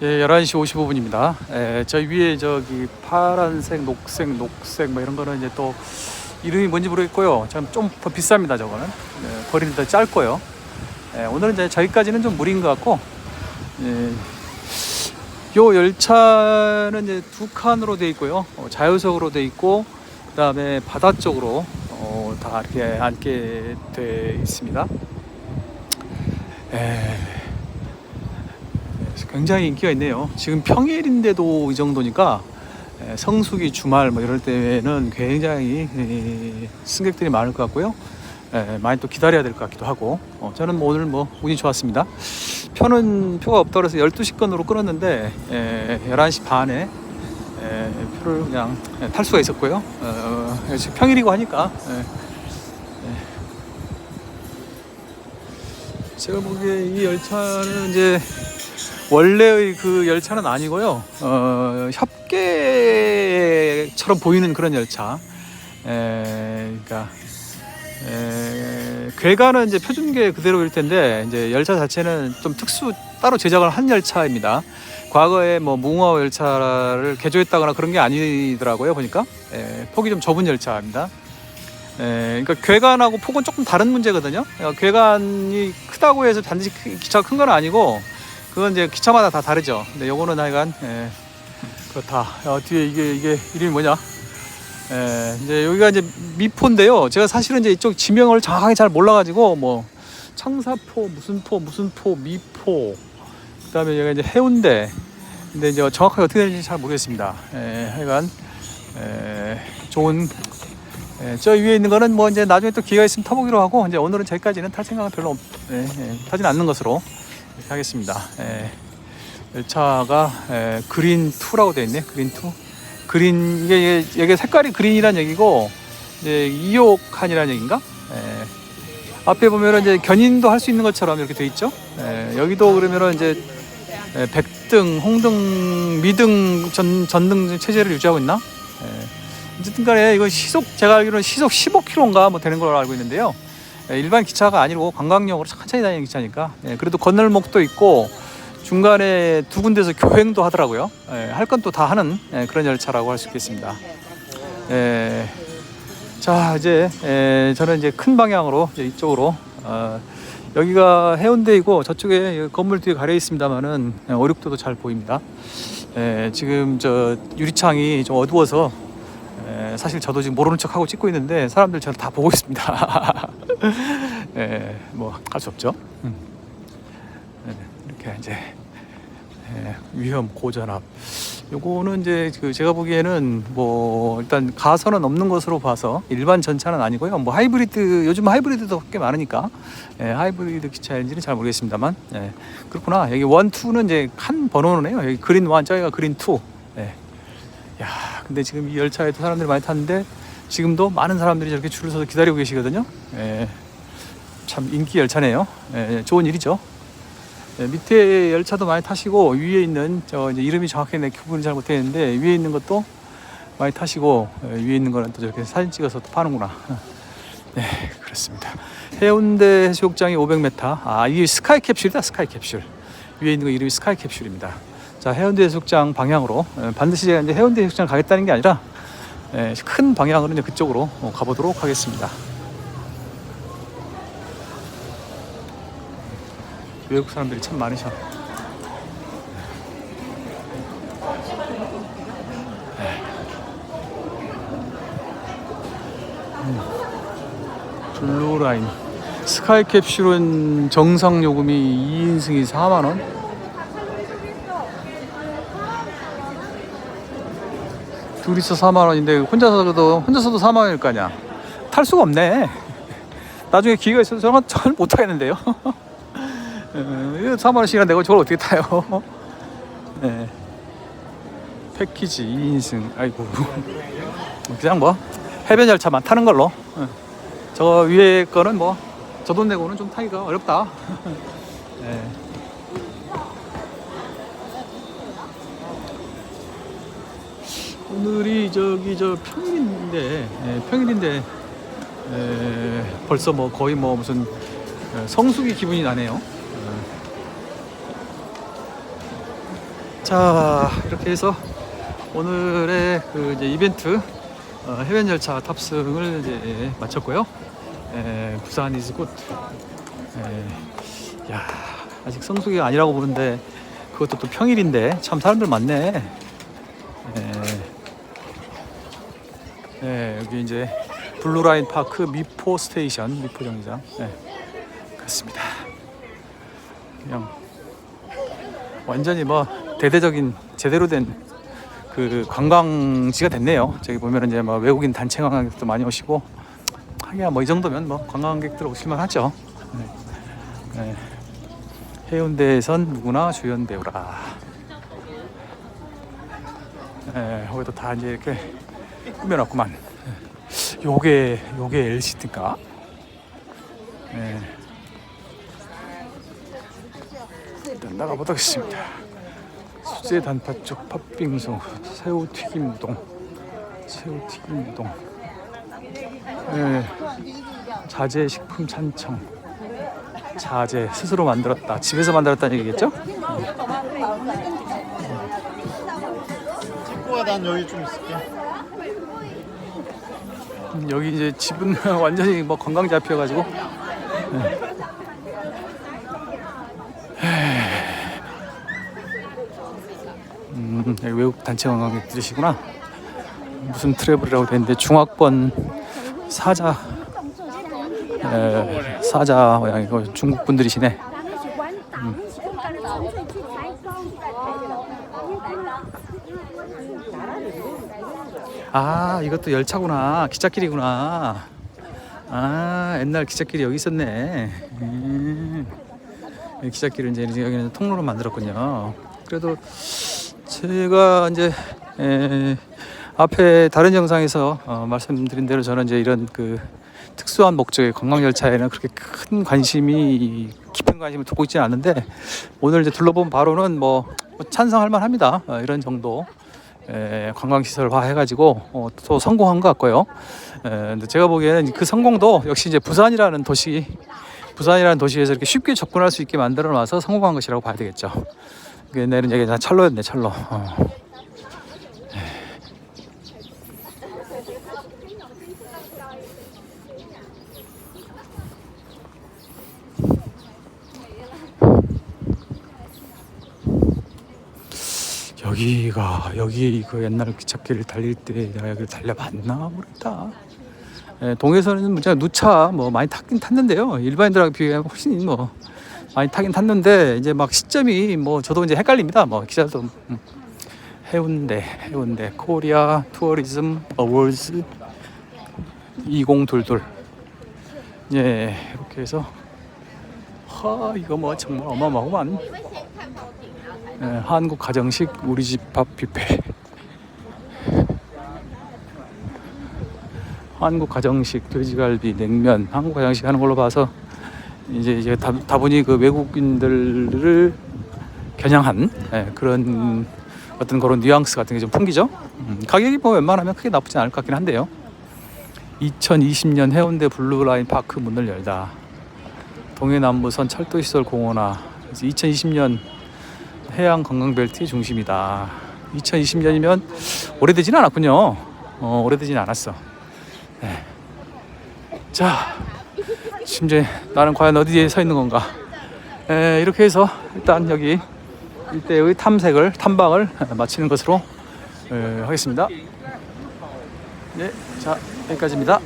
예, 11시 55분입니다. 예, 저 위에 저기 파란색, 녹색, 녹색 뭐 이런 거는 이제 또 이름이 뭔지 모르겠고요. 좀 더 비쌉니다. 저거는 예, 거리는 더 짧고요. 예, 오늘은 이제 저기까지는 좀 무리인 것 같고, 예, 요 열차는 이제 두 칸으로 돼 있고요. 어, 자유석으로 돼 있고, 그 다음에 바다 쪽으로 어, 다 이렇게 앉게 돼 있습니다. 예, 굉장히 인기가 있네요. 지금 평일인데도 이 정도니까 에, 성수기 주말 뭐 이럴 때는 굉장히 에, 승객들이 많을 것 같고요. 에, 많이 또 기다려야 될 것 같기도 하고 어, 저는 뭐 오늘 뭐 운이 좋았습니다. 표는 표가 없다 그래서 12시 건으로 끊었는데 에, 11시 반에 에, 표를 그냥 에, 탈 수가 있었고요. 어, 어, 지금 평일이고 하니까 에, 제가 보기에 이 열차는 이제 원래의 그 열차는 아니고요. 어, 협계처럼 보이는 그런 열차. 에, 그러니까 에, 괴가는 이제 표준계 그대로일 텐데 이제 열차 자체는 좀 특수 따로 제작을 한 열차입니다. 과거에 뭐 무궁화 열차를 개조했다거나 그런 게 아니더라고요 보니까 에, 폭이 좀 좁은 열차입니다. 에, 그러니까 괴간하고 폭은 조금 다른 문제거든요. 그러니까 괴간이 크다고 해서 크- 기차가 큰 건 아니고 그건 이제 기차마다 다 다르죠. 근데 요거는 하여간 예, 그렇다. 어, 뒤에 이게 이게 이름이 뭐냐? 예, 이제 여기가 이제 미포인데요. 제가 사실은 이제 이쪽 지명을 정확하게 잘 몰라가지고 뭐 청사포 무슨 포 무슨 포 미포 그다음에 여기가 이제 해운대. 근데 이제 정확하게 어떻게 되는지 잘 모르겠습니다. 예, 하여간 예, 좋은 예, 저 위에 있는 거는 뭐 이제 나중에 또 기회가 있으면 타보기로 하고 이제 오늘은 저기까지는 탈 생각은 별로 없, 예, 예, 타진 않는 것으로 이렇게 하겠습니다. 예, 열차가 예, 그린 2라고 되어 있네. 그린 2. 그린 이게 이게, 색깔이 그린이란 얘기고 이제 2호 칸이라는 얘기인가? 예, 앞에 보면은 이제 견인도 할 수 있는 것처럼 이렇게 돼 있죠. 예, 여기도 그러면은 이제 예, 백등, 홍등, 미등, 전, 전등 체제를 유지하고 있나? 예. 어쨌든 간에 이거 시속 제가 알기로는 시속 15km인가 뭐 되는 걸로 알고 있는데요. 예, 일반 기차가 아니고 관광용으로 천천히 다니는 기차니까 예, 그래도 건널목도 있고 중간에 두 군데서 교행도 하더라고요. 예, 할건 또 다 하는 예, 그런 열차라고 할 수 있겠습니다. 예, 자 이제 예, 저는 이제 큰 방향으로 이제 이쪽으로 어, 여기가 해운대이고 저쪽에 건물 뒤에 가려 있습니다만은 예, 오륙도도 잘 보입니다. 예, 지금 저 유리창이 좀 어두워서 예, 사실 저도 지금 모르는 척하고 찍고 있는데 사람들 저를 다 보고 있습니다. 예, 뭐할 수 없죠. 음. 예, 이렇게 이제 예, 위험 고전압. 요거는 이제 그 제가 보기에는 뭐 일단 가선은 없는 것으로 봐서 일반 전차는 아니고요. 뭐 하이브리드 요즘 하이브리드도 꽤 많으니까 예, 하이브리드 기차인지는 잘 모르겠습니다만 예, 그렇구나. 여기 원 투는 이제 칸 번호네요. 여기 그린 원, 저기가 그린 투. 예. 야, 근데 지금 이 열차에도 사람들이 많이 탔는데 지금도 많은 사람들이 저렇게 줄을 서서 기다리고 계시거든요. 예, 참 인기 열차네요. 예, 좋은 일이죠. 예, 밑에 열차도 많이 타시고 위에 있는 저 이름이 정확히 내 구분을 잘 못했는데 위에 있는 것도 많이 타시고 예, 위에 있는 거는 또 저렇게 사진 찍어서 또 파는구나. 네, 그렇습니다. 해운대 해수욕장이 500m. 아, 이게 스카이 캡슐이다. 스카이 캡슐. 위에 있는 거 이름이 스카이 캡슐입니다. 자, 해운대 해수욕장 방향으로 예, 반드시 이제 해운대 해수욕장 가겠다는 게 아니라 예, 큰 방향으로 이제 그쪽으로 어, 가보도록 하겠습니다. 외국 사람들이 참 많으셔. 음. 블루라인 스카이 캡슐은 정상 요금이 2인승이 4만 원. 둘이서 4만 원인데 혼자서도 혼자서도 4만 원일 거 아니야. 탈 수가 없네. 나중에 기회가 있어서 저는 저는 못 타겠는데요. 어, 이거 4만 원씩이나 내고 저걸 어떻게 타요? 네. 패키지 2인승. 아이고. 그냥 뭐 해변 열차만 타는 걸로. 어. 저 위에 거는 뭐 저 돈 내고는 좀 타기가 어렵다. 네. 오늘이 저기 저 평일인데 예, 평일인데 에, 벌써 뭐 거의 뭐 무슨 에, 성수기 기분이 나네요. 어. 자 이렇게 해서 오늘의 그 이제 이벤트 어, 해변 열차 탑승을 이제 마쳤고요. 에, 부산 이즈 굿. 에, 야 아직 성수기가 아니라고 보는데 그것도 또 평일인데 참 사람들 많네. 에, 예, 여기 이제 블루라인 파크 미포 스테이션 미포 정류장. 네, 그렇습니다. 그냥 완전히 뭐 대대적인 제대로 된 그 관광지가 됐네요. 저기 보면 이제 뭐 외국인 단체 관광객도 많이 오시고 하기야 뭐 이 정도면 뭐 관광객들 오실만 하죠. 네. 네. 해운대에선 누구나 주연 배우라. 네, 거기도 다 이제 이렇게 꾸며놨구만. 네. 요게 요게 LCD인가? 네. 일단 나가보겠습니다. 수제 단팥죽 팥빙수 새우 튀김 우동 새우 튀김 우동 네. 자재 식품 찬청 자재 스스로 만들었다 집에서 만들었다는 얘기겠죠? 친구가 난 여기 좀 있을게. 음, 여기 이제 집은 완전히 뭐 관광지 앞이어가지고. 네. 음, 여기 외국 단체 관광객들이시구나. 무슨 트래블이라고 되는데 중화권 사자. 에, 사자 모양 이거 중국 분들이시네 아 이것도 열차구나. 기찻길이구나. 아 옛날 기찻길이 여기 있었네. 음. 이 기찻길을 이제 여기는 통로로 만들었군요. 그래도 제가 이제 에, 앞에 다른 영상에서 어, 말씀드린 대로 저는 이제 이런 그 특수한 목적의 관광 열차에는 그렇게 큰 관심이 깊은 관심을 두고 있지는 않은데 오늘 이제 둘러본 바로는 뭐, 뭐 찬성할 만합니다. 어, 이런 정도. 에, 관광시설화 해가지고 어, 또 성공한 것 같고요. 에, 제가 보기에는 그 성공도 역시 이제 부산이라는 도시, 부산이라는 도시에서 이렇게 쉽게 접근할 수 있게 만들어 놔서 성공한 것이라고 봐야 되겠죠. 그 옛날에는 여기 다 철로였네, 철로. 어. 여기가 여기 그 옛날 기찻길을 달릴 때 내가 여기를 달려봤나 모르겠다. 예, 동해선은 뭐 제가 누차 뭐 많이 탔긴 탔는데요. 일반인들하고 비교하면 훨씬 뭐 많이 타긴 탔는데 이제 막 시점이 뭐 저도 이제 헷갈립니다. 뭐 기자도 음. 해운대 해운대 코리아 투어리즘 어워즈 2022 예 이렇게 해서 하 이거 뭐 정말 어마어마하구만. 예, 한국 가정식 우리 집 밥 뷔페. 한국 가정식 돼지갈비 냉면 한국 가정식 하는 걸로 봐서 이제 이제 다, 다분히 그 외국인들을 겨냥한 예, 그런 어떤 그런 뉘앙스 같은 게 좀 풍기죠. 음, 가격이 뭐 웬만하면 크게 나쁘지 않을 것 같긴 한데요. 2020년 해운대 블루라인 파크 문을 열다. 동해남부선 철도시설 공원화. 2020년 해양 관광벨트의 중심이다. 2020년이면 오래되진 않았군요. 어, 오래되진 않았어. 네. 자, 이제 나는 과연 어디에 서 있는 건가? 에, 이렇게 해서 일단 여기 일대의 탐색을 탐방을 마치는 것으로 에, 하겠습니다. 네, 자 여기까지입니다.